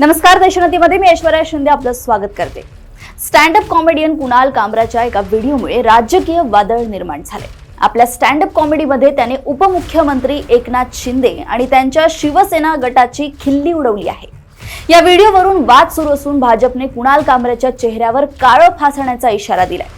नमस्कार देशोन्नतीमध्ये मी ऐश्वर्या शिंदे आपलं स्वागत करते. स्टँडअप कॉमेडियन कुणाल कामराच्या एका व्हिडिओमुळे राजकीय वादळ निर्माण झाले. आपल्या स्टँडअप कॉमेडीमध्ये त्याने उपमुख्यमंत्री एकनाथ शिंदे आणि त्यांच्या शिवसेना गटाची खिल्ली उडवली आहे. या व्हिडिओवरून वाद सुरू असून भाजपने कुणाल कामराच्या चेहऱ्यावर काळं फासण्याचा इशारा दिलाय.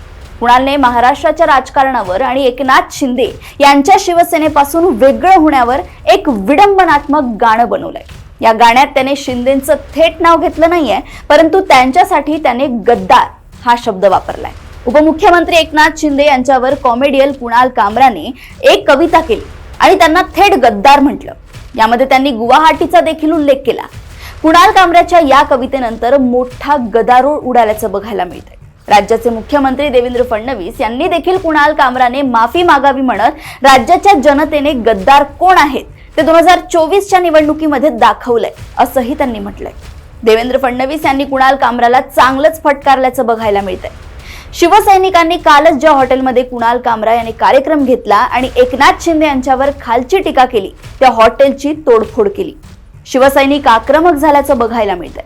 कुणालने महाराष्ट्राच्या राजकारणावर आणि एकनाथ शिंदे यांच्या शिवसेनेपासून वेगळं होण्यावर एक विडंबनात्मक गाणं बनवलंय. या गाण्यात त्याने शिंदेचं थेट नाव घेतलं नाहीये परंतु त्यांच्यासाठी त्याने गद्दार हा शब्द वापरलाय. उपमुख्यमंत्री एकनाथ शिंदे यांच्यावर कॉमेडियल कुणाल कामराने एक कविता केली आणि त्यांना थेट गद्दार म्हटलं. यामध्ये त्यांनी गुवाहाटीचा देखील उल्लेख केला. कुणाल कामराच्या या कवितेनंतर मोठा गदारोळ उडाल्याचं बघायला मिळतंय. राज्याचे मुख्यमंत्री देवेंद्र फडणवीस यांनी देखील कुणाल कामराने माफी मागावी म्हणत राज्याच्या जनतेने गद्दार कोण आहेत ते दोन हजार चोवीसच्या निवडणुकीमध्ये दाखवलंय असंही त्यांनी म्हटलंय. देवेंद्र फडणवीस यांनी कुणाल कामराला चांगलंच फटकारल्याचं बघायला मिळतंय. शिवसैनिकांनी कालच ज्या हॉटेलमध्ये कुणाल कामरा यांनी कार्यक्रम घेतला आणि एकनाथ शिंदे यांच्यावर खालची टीका केली त्या हॉटेलची तोडफोड केली. शिवसैनिक आक्रमक झाल्याचं बघायला मिळतंय.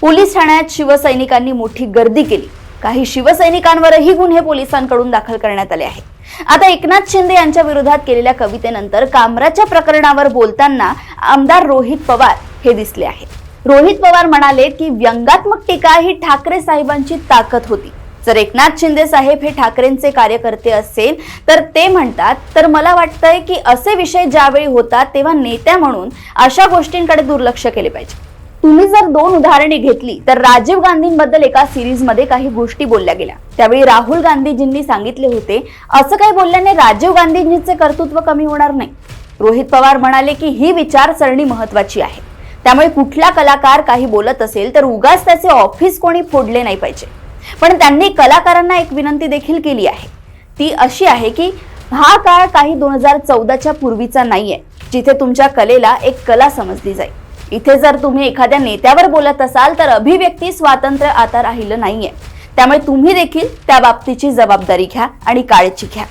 पोलीस ठाण्यात शिवसैनिकांनी मोठी गर्दी केली. काही शिवसैनिकांवरही गुन्हे पोलिसांकडून दाखल करण्यात आले आहेत. आता एकनाथ शिंदे यांच्या विरोधात केलेल्या कवितेनंतर कामराच्या प्रकरणावर बोलताना आमदार रोहित पवार हे दिसले आहेत. रोहित पवार म्हणाले की व्यंगात्मक टीका ही ठाकरे साहेबांची ताकद होती. जर एकनाथ शिंदे साहेब हे ठाकरेंचे कार्यकर्ते असेल तर ते म्हणतात तर मला वाटतंय की असे विषय ज्यावेळी होतात तेव्हा नेत्या म्हणून अशा गोष्टींकडे दुर्लक्ष केले पाहिजे. तुम्ही जर दोन उदाहरणे घेतली तर राजीव गांधींबद्दल एका सिरीजमध्ये काही गोष्टी बोलल्या गेल्या. त्यावेळी राहुल गांधीजींनी सांगितले होते असं काही बोलल्याने राजीव गांधीजींचे कर्तृत्व कमी होणार नाही. रोहित पवार म्हणाले की ही विचारसरणी महत्वाची आहे. त्यामुळे कुठला कलाकार काही बोलत असेल तर उगाच त्याचे ऑफिस कोणी फोडले नाही पाहिजे. पण त्यांनी कलाकारांना एक विनंती देखील केली आहे. ती अशी आहे की हा काळ काही दोन हजार चौदाच्या पूर्वीचा नाहीये जिथे तुमच्या कलेला एक कला समजली जाईल. इथे जर तुम्ही एखाद्या नेत्यावर बोलत असाल तर अभिव्यक्ती स्वातंत्र्य आता राहिलं नाहीये. त्यामुळे तुम्ही देखील त्या बाबतीची जबाबदारी घ्या आणि काळजी घ्या.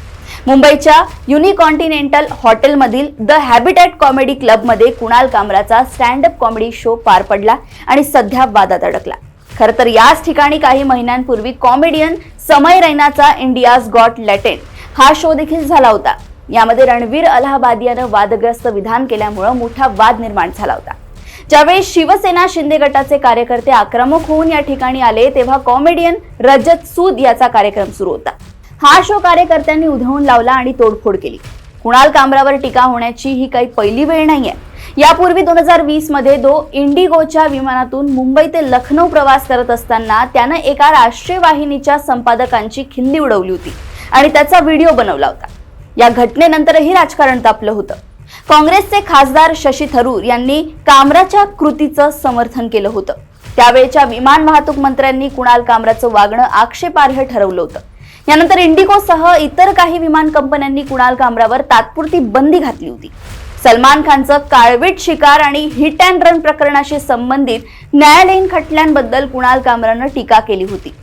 मुंबईच्या युनिकॉन्टिनेंटल हॉटेलमधील द हॅबिटॅट कॉमेडी क्लबमध्ये कुणाल कामराचा स्टँडअप कॉमेडी शो पार पडला आणि सध्या वादात अडकला. खरं तर याच ठिकाणी काही महिन्यांपूर्वी कॉमेडियन समय रैनाचा इंडियाज गॉट लॅटेन हा शो देखील झाला होता. यामध्ये रणवीर अलाहाबादियानं वादग्रस्त विधान केल्यामुळं मोठा वाद निर्माण झाला होता. ज्यावेळी शिवसेना शिंदे गटाचे कार्यकर्ते आक्रमक होऊन या ठिकाणी आले तेव्हा कॉमेडियन रजत सूद याचा कार्यक्रम सुरू होता. हा शो कार्यकर्त्यांनी उधळून लावला आणि तोडफोड केली. कुणाल कामरावर टीका होण्याची ही काही पहिली वेळ नाहीये. यापूर्वी दोन हजार वीसमध्ये दो इंडिगोच्या विमानातून मुंबई ते लखनौ प्रवास करत असताना त्यानं एका राष्ट्रीय वाहिनीच्या संपादकांची खिल्ली उडवली होती आणि त्याचा व्हिडिओ बनवला होता. या घटनेनंतरही राजकारण तापलं होतं. काँग्रेसचे खासदार शशी थरूर यांनी कामराच्या कृतीचं समर्थन केलं होतं. त्यावेळच्या विमान वाहतूक मंत्र्यांनी कुणाल कामराचं वागणं आक्षेपार्ह ठरवलं होतं. यानंतर इंडिगोसह इतर काही विमान कंपन्यांनी कुणाल कामरावर तात्पुरती बंदी घातली होती. सलमान खानचं काळवीट शिकार आणि हिट अँड रन प्रकरणाशी संबंधित न्यायालयीन खटल्यांबद्दल कुणाल कामरानं टीका केली होती.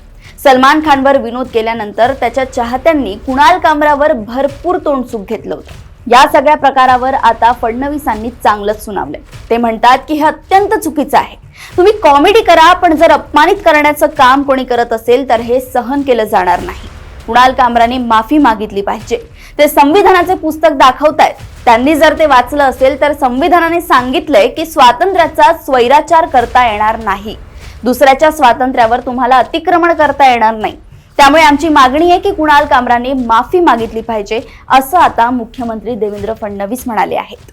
सलमान खानवर विनोद केल्यानंतर त्याच्या चाहत्यांनी कुणाल कामरावर भरपूर तोंडसुख घेतलं होतं. या सगळ्या प्रकारावर आता फडणवीसांनी चांगलंच सुनावलंय. ते म्हणतात की हे अत्यंत चुकीचं आहे. तुम्ही कॉमेडी करा पण जर अपमानित करण्याचं काम कोणी करत असेल तर हे सहन केलं जाणार नाही. कुणाल कामराने माफी मागितली पाहिजे. ते संविधानाचे पुस्तक दाखवतायत. त्यांनी जर ते वाचलं असेल तर संविधानाने सांगितलंय की स्वातंत्र्याचा स्वैराचार करता येणार नाही. दुसऱ्याच्या स्वातंत्र्यावर तुम्हाला अतिक्रमण करता येणार नाही. त्यामुळे आमची मागणी आहे की कुणाल कामराने माफी मागितली पाहिजे असं आता मुख्यमंत्री देवेंद्र फडणवीस म्हणाले आहेत.